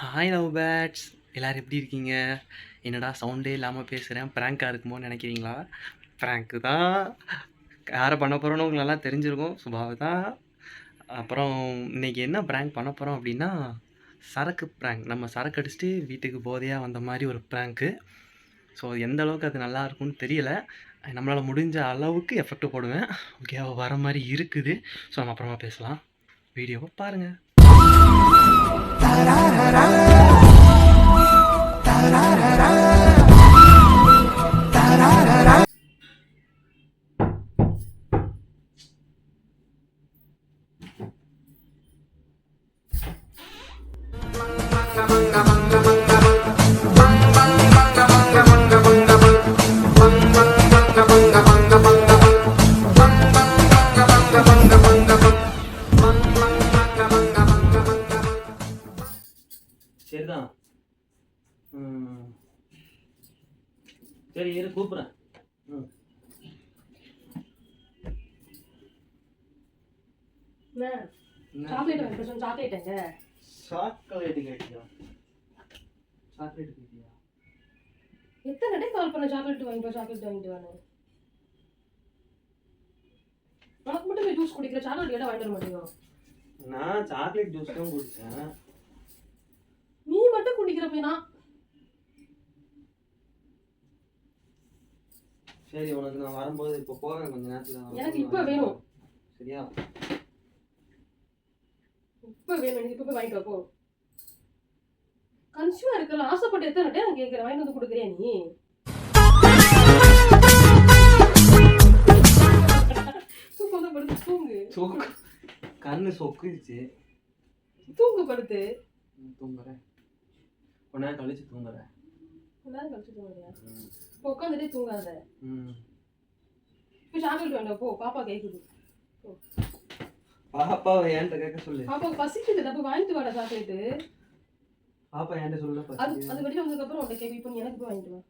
Hi love birds எல்லோரும் எப்படி இருக்கீங்க? என்னடா சவுண்டே இல்லாமல் பேசுகிறேன் ப்ராங்காக இருக்குமோன்னு நினைக்கிறீங்களா? ப்ராங்க்கு தான். யாரை பண்ண போகிறோன்னு உங்களுக்கு நல்லா தெரிஞ்சிருக்கும். சுபாவு தான். அப்புறம் இன்னைக்கு என்ன ப்ராங்க் பண்ண போகிறோம் அப்படின்னா சரக்கு ப்ராங்க் நம்ம சரக்கு அடிச்சுட்டு வீட்டுக்கு போதையாக வந்த மாதிரி ஒரு ப்ராங்க்கு ஸோ எந்த அளவுக்கு அது நல்லா இருக்கும்னு தெரியல. நம்மளால் முடிஞ்ச அளவுக்கு எஃபெக்ட் போடுவேன். ஓகே வர மாதிரி இருக்குது. ஸோ நம்ம அப்புறமா பேசலாம். வீடியோவை பாருங்கள் Ta-da-da-da Ta-da-da-da சரி இரு கூப்பிட்றேன். சாக்லேட் வாங்கி சாக்லேட்டுங்க சாக்லேட் கேட்டியா? சாக்லேட் கேட்டியா? எத்தனை டைம் கால் பண்ண சாக்லேட் வாங்கிட்டு சாக்லேட் வாங்கிட்டு வாங்க உனக்கு மட்டும் ஜூஸ் குடிக்கிற சாக்லேட் கேட்டால் வாங்கிட்டு வர மாட்டேங்க நான் சாக்லேட் ஜூஸ் தான் குடித்தேன் நீ மட்டும் குடிக்கிற பையனா? சரி உனக்கு நான் வரும்போது இப்போ போகிறேன் கொஞ்ச நேரத்தில் எனக்கு இப்ப வேணும். சரியா? இப்போ வேணும். எனக்கு இப்போ போய் வாங்கிட்டு போ. கன்சியூமர் இருக்கலாம் ஆசைப்பட்டு எத்தனை நான் கேட்குறேன். வாங்கிட்டு வந்து கொடுக்குறியா நீ? தூக்கம் படுத்து தூங்கு. சொக்கு கண்ணு சொக்குச்சு. தூங்கு படுத்து. தூங்குறேன். கொஞ்ச நேரம் கழிச்சு தூங்குறேன். நேரம் கழிச்சு தூங்குறியா இப்போ உட்காந்துட்டே தூங்காத ம் இப்போ சாக்லேட் வேண்டாம் போ பாப்பா கேட்குது பாப்பாவை என்கிட்ட கேட்க சொல்லு பாப்பா பசிக்குது அப்போ வாங்கிட்டு வாடா சாக்லேட்டு பாப்பா என்கிட்ட சொல்ல அது அது வெளியே வந்ததுக்கப்புறம் உன்ட்ட கேட்கு இப்போ நீ எனக்கு போய் வாங்கிட்டு வா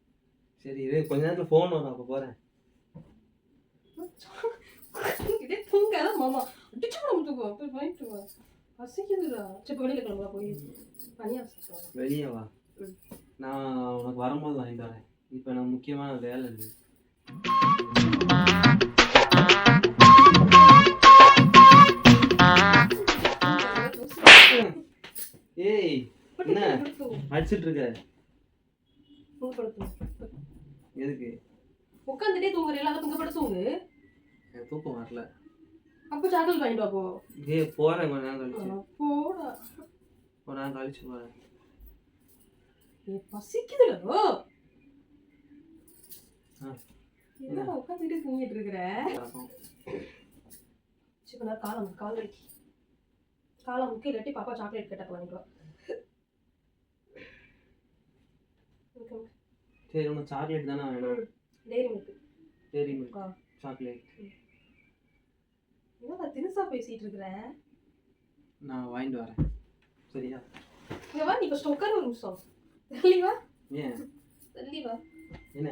சரி இரு கொஞ்ச நேரத்தில் ஃபோன் வரும் அப்போ போகிறேன் இதே தூங்காத மாமா அடிச்சு நம்ம தூக்குவோம் போய் வாங்கிட்டு வா பசிக்குதுடா சரி வெளியில் கிளம்பா போய் வெளியே வா. நான் உனக்கு வரும்போது வாங்கிட்டு வரேன். இப்போ எனக்கு முக்கியமான வேலை இருக்குது ஏய் என்ன? அடிச்சிட்டு இருக்க. எதுக்கு? உட்காந்துட்டே தூங்குறீங்களா அதை தூங்க படுத்து தூங்கு. தூக்கம் வரல. அப்போ சாக்லேட் வாங்கிட்டு வா போ. ஏய் போகிறேன் கொஞ்ச நேரம் கழிச்சு. போடா. கொஞ்ச நேரம் கழிச்சு போகிறேன் ஆ. என்ன உட்காந்துட்டே தூங்கிட்டு இருக்கிற சரி நான் காலம் கால் வலிக்கு காலம் முக்கிய இல்லாட்டி பாப்பா சாக்லேட் கேட்டா வாங்கிட்டு வா சரி உனக்கு சாக்லேட் தானே வேணும் டெய்ரி மில்க் சரி மில்க். சாக்லேட் என்னடா தினுசா பேசிட்டு இருக்கிற நான் வாங்கிட்டு வரேன் சரியா இங்க வா நீ ஃபர்ஸ்ட் உட்காரு ஒரு நிமிஷம் தள்ளி வா ஏன்? தள்ளி வா என்ன?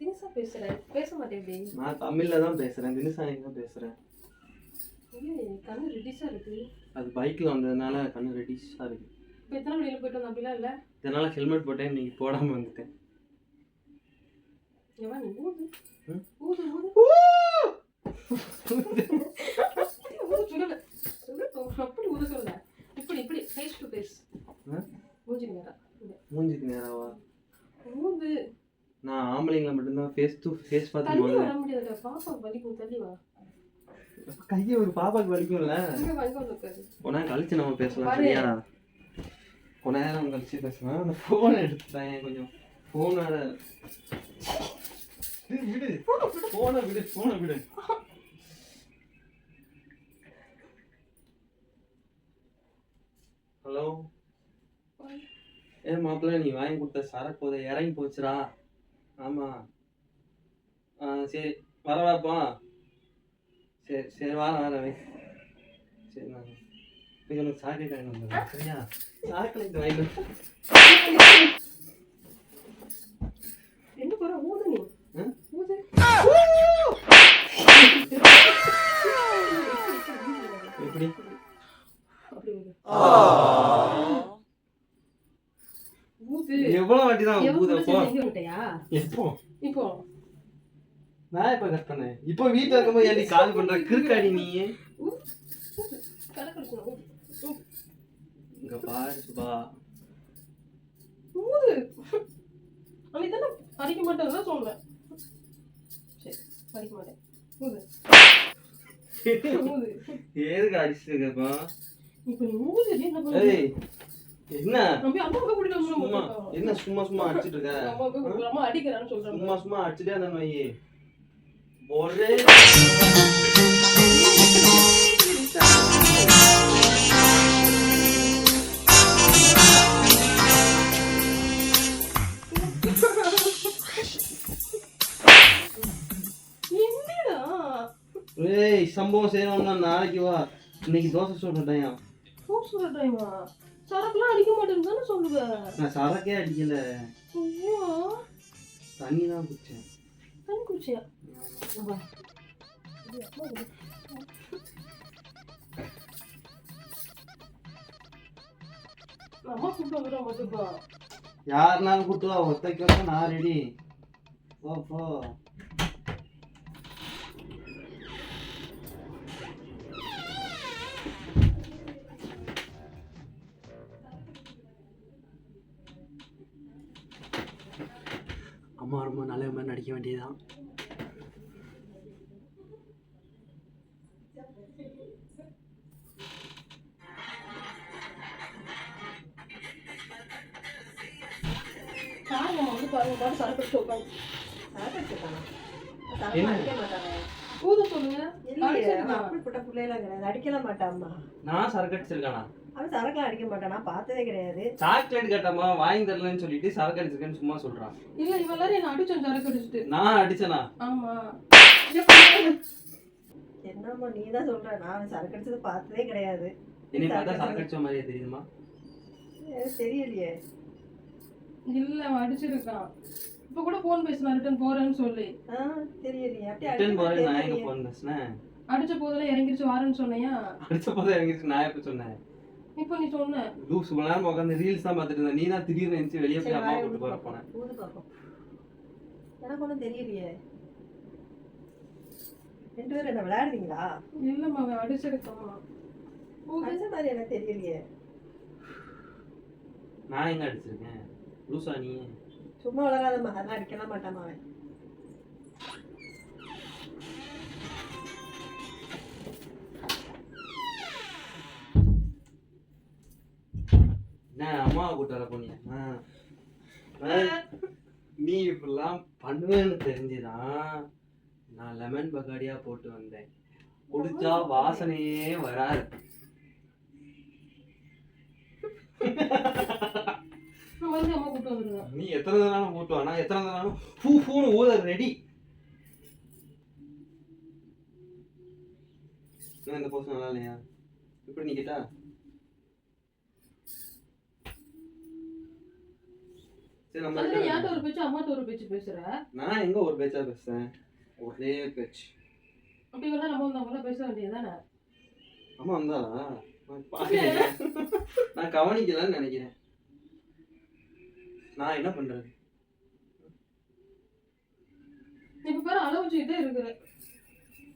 தினுசா பேசுற பேச மாட்டேன் நான் தமிழில் தான் பேசுகிறேன் தினசாரி தான் பேசுகிறேன் ஏய், கண்ணு ரெட்டிஸா இருக்கு. அது பைக்கில் வந்ததுனால கண்ணு ரெடிஷாக இருக்கு. இப்போ எத்தனை வெளியில போயிட்டு வந்தோம்? அப்படிலாம் இல்ல? இதனால் ஹெல்மெட் போட்டேன். இன்னைக்கு போடாமல் வந்துட்டேன். நீ ஊது? ஊது ஊது. ஊது. சொல்லல. சொல்லட்டும் அப்படி ஊத சொல்லல. இப்படி இப்படி. ஃபேஸ் டு ஃபேஸ் நேரா. மூஞ்சிக்கு நேராவா? ஊது நான் ஆம்பளைங்களை மட்டும்தான் ஃபேஸ் டு ஃபேஸ் பார்த்து தள்ளி வர முடியாதுடா. பாப்பா வலிக்கும் தள்ளி வா. கையை ஒரு பாப்பாக்கு வலிக்கும்ல. நேரம் கழிச்சு நம்ம பேசலாம். சரியா? கொஞ்ச நேரம் கழிச்சு பேசலாம். அந்த ஃபோனை எடுத்துட்டேன் கொஞ்சம் ஃபோன் வேற ஏய், விடு ஃபோனை விடு ஃபோனை விடு. ஹலோ ஏ மாப்பிள்ள நீ வாங்கி கொடுத்த சரக்கு போதை இறங்கி போச்சுடா. ஆமாம் ஆ சரி வர வரப்பா சரி சரி வர வரவே சரி நான் போய் உனக்கு சாக்லேட் வாங்கி வந்துடுறேன் சரியா? சாக்லேட் வாங்கி எப்போ இப்போ. நான் இப்ப கட் பண்ணேன். இப்போ வீட்டுல இருக்கும்போது ஏன்டி கால் பண்ற? கிறுக்காடி நீ. இங்க பாரு சுபா. ஊது. அன்னைக்கு தானே அடிக்க மாட்டேன்னு சொன்னேன் சரி அடிக்க மாட்டேன். ஊது. இப்போ? நீ ஊது என்ன என்ன? சும்மா என்ன சும்மா சும்மா அடிச்சிட்டு இருக்க? அடிக்கிறான்னு சொல்றாங்க. சும்மா சும்மா அடிச்சுட்டே அந்த நோய். ஒரே ஏய் சம்பவம் செய்யணும்னா நாளைக்கு வா. இன்னைக்கு தோசை சுட்டுட்டேன் ஃபோர்ஸ் சொல்றேமா சரக்குலாம் அடிக்க மாட்டேன்னு தானே சொல்லுவ. நான் சரக்கே அடிக்கல. ஐயோ தண்ணி தான் குடிச்சேன். தண்ணி குடிச்சியா. அம்மா கூப்பிட்டு வந்துடும் யாருனாலும் கூட்டு வா ஒத்தைக்கு நான் ரெடி போ போ. அம்மா ரொம்ப நல்ல மாதிரி நடிக்க வேண்டியதுதான். பாருங்க வந்து பாருங்க பாரு சரக்கு வச்சு உட்காந்து என்ன? ஊத சொல்லுங்க அப்படிப்பட்ட பிள்ளைலாம் கிடையாது. அடிக்கலாம் மாட்டாம்மா. நான் சரக்கு அடிச்சிருக்கானா அவன் சரக்குலாம் அடிக்க மாட்டான். நான் பார்த்ததே கிடையாது. சாக்லேட் கேட்டம்மா வாங்கி தரலன்னு சொல்லிட்டு சரக்கு அடிச்சிருக்கேன்னு சும்மா சொல்றான். இல்ல இவ எல்லாரும் என்ன அடிச்சோம் சரக்கு அடிச்சுட்டு. நான் அடிச்சனா? ஆமா. என்னம்மா நீ தான் சொல்ற. நான் சரக்கு அடிச்சது பார்த்ததே கிடையாது. என்னை பார்த்தா சரக்கு அடிச்ச மாதிரியே எனக்கு தெரியலையே. இல்ல அடிச்சிருக்கான். இப்ப கூட போன் பேசினா ரிட்டர்ன் போறேன்னு சொல்லி. ஆ தெரியலையே. ரிட்டர்ன் போறேன் நான் எங்க. போன் பேசினேன்? அடிச்ச போதுல இறங்கிருச்சு வாரேன்னு சொன்னியா? அடிச்ச போது இறங்கிட்டு நான் எப்ப சொன்னேன்? இப்ப நீ சொன்ன? லூஸ் மணி நேரம் உட்காந்து ரீல்ஸ் தான் பார்த்துட்டு இருந்தேன். நீ தான் திடீர்னு எழுந்துச்சு வெளியே போய் அம்மா கூட்டு போற. போனேன். எனக்கு ஒன்றும் தெரியலையே. ரெண்டு பேரும் என்ன விளையாடுறீங்களா இல்லம்மா அவன் அடிச்சிருக்கான். அடிச்ச மாதிரி எனக்கு தெரியலையே. நான் எங்க அடிச்சிருக்கேன்? லூசா நீ? சும்மா விளையாடாதம்மா அதெல்லாம் அடிக்கலாம் மாட்டாமா அவன். என்ன அம்மாவை கூட்டு வர போனியா? நீ இப்படிலாம் பண்ணுவேன்னு தெரிஞ்சுதான் நான் லெமன் பகாடியா போட்டு வந்தேன். குடிச்சா வாசனையே வராது. நீ எத்தனை தடவை நான் எத்தனை தடவை? பூ பூன்னு ஊத ரெடி இந்த போஸ்ட் நல்லா இல்லையா? இப்படி நிக்கிட்டா? சரி நம்ம யார்கிட்ட ஒரு பேச்சு? அம்மாட்ட ஒரு பேச்சு பேசுற? நான் எங்க ஒரு பேச்சா பேசுறேன்? ஒரே பேச்சு. அப்படி வேணா நம்ம வந்து அவங்கள பேச வேண்டியதுதானே? அம்மா வந்தாளா நான் கவனிக்கலன்னு நினைக்கிறேன். நான் என்ன பண்றது? இப்ப பேர அளவு வச்சுக்கிட்டே இருக்கிற.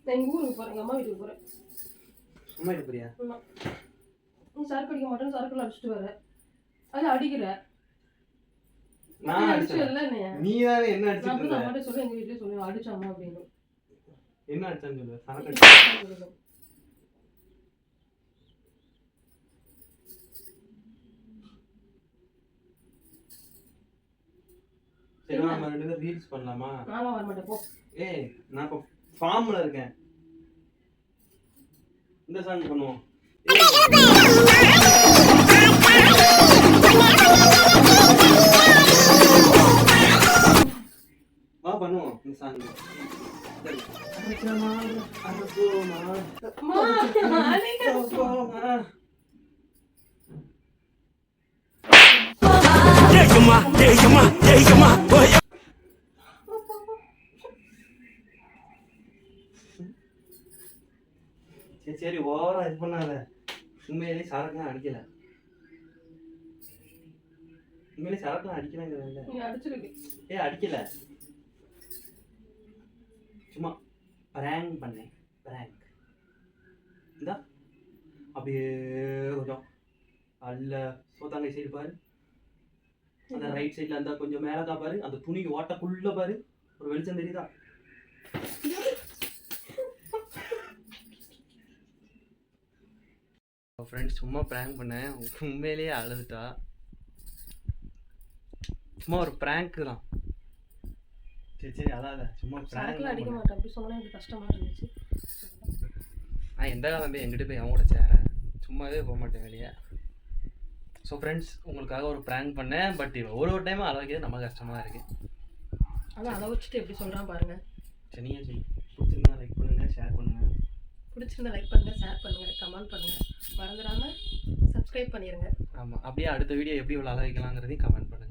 நான் எங்க ஊருக்கு போறேன். எங்க அம்மா வீட்டுக்கு போறேன். அம்மா புரியா ஆமா. நீ சரக்கு அடிக்க மாட்டேன்னு சரக்குல அடிச்சுட்டு வர. அது அடிக்கிற. நான் அடிச்சு அடிச்சேன். நீ. தானே என்ன நான் அடிச்சிட்டு இருந்த? அம்மாட்ட சொல்ல எங்க அடிச்சாமா அப்படின்னு. என்ன அடிச்சான்னு சொல்லு சரக்கு சரி வா, நம்ம ரெண்டு பேரும் ரீல்ஸ் பண்ணலாமா? நானும் வர மாட்டேன் போ. ஏய் நான் இப்போ ஃபார்ம்ல இருக்கேன். இந்த சாங் பண்ணுவோம். வா பண்ணுவோம் இந்த சாங். சரி. சரி ஓவரா இது பண்ணாத. உண்மையிலேயே சரக்கு அடிக்கல. உண்மையிலே சரக்குலாம் அடிக்கலாங்கிறதில்ல நீ அடிச்சிருக்கு. ஏ அடிக்கல. சும்மா பிராங்க் பண்ணேன். பிராங்க் இந்தா. அப்படியே கொஞ்சம் அல்ல சோத்தாங்கை சைடு பாரு. அந்த ரைட் சைடில் அந்த கொஞ்சம் மேலே தான் பாரு. அந்த துணி ஓட்டக்குள்ள பாரு. ஒரு வெளிச்சம் தெரியுதா? ஃப்ரெண்ட்ஸ் சும்மா ப்ராங்க் பண்ணேன் உண்மையிலேயே அழுதுட்டா. சும்மா ஒரு ப்ராங்க் தான். சரி சரி அழாத சும்மா சரக்குலாம் அடிக்க மாட்டேன். அப்படி சொன்னா எனக்கு கஷ்டமா இருந்துச்சு. நான் எந்த காலம் போய் எங்கிட்ட போய் அவன் கூட சேரேன். சும்மாவே போக மாட்டேன் வெளியே. ஸோ ஃப்ரெண்ட்ஸ் உங்களுக்காக ஒரு ப்ராங்க் பண்ணேன். பட் ஒரு ஒரு டைம் அழகிறது நம்ம கஷ்டமாக இருக்குது அதான் அதை வச்சுட்டு எப்படி சொல்றான் பாருங்க. சரி நீங்கள் சொல்லி. பிடிச்சிருந்தா லைக் பண்ணுங்கள் ஷேர் பண்ணுங்கள் பிடிச்சிருந்தா லைக் பண்ணுங்க ஷேர் பண்ணுங்க கமெண்ட் பண்ணுங்க. மறந்துடாம சப்ஸ்கிரைப் பண்ணிருங்க. ஆமாம் அப்படியே அடுத்த வீடியோ எப்படி இவ்வளோ அழகிக்கலாங்கிறதையும் கமெண்ட் பண்ணுங்கள்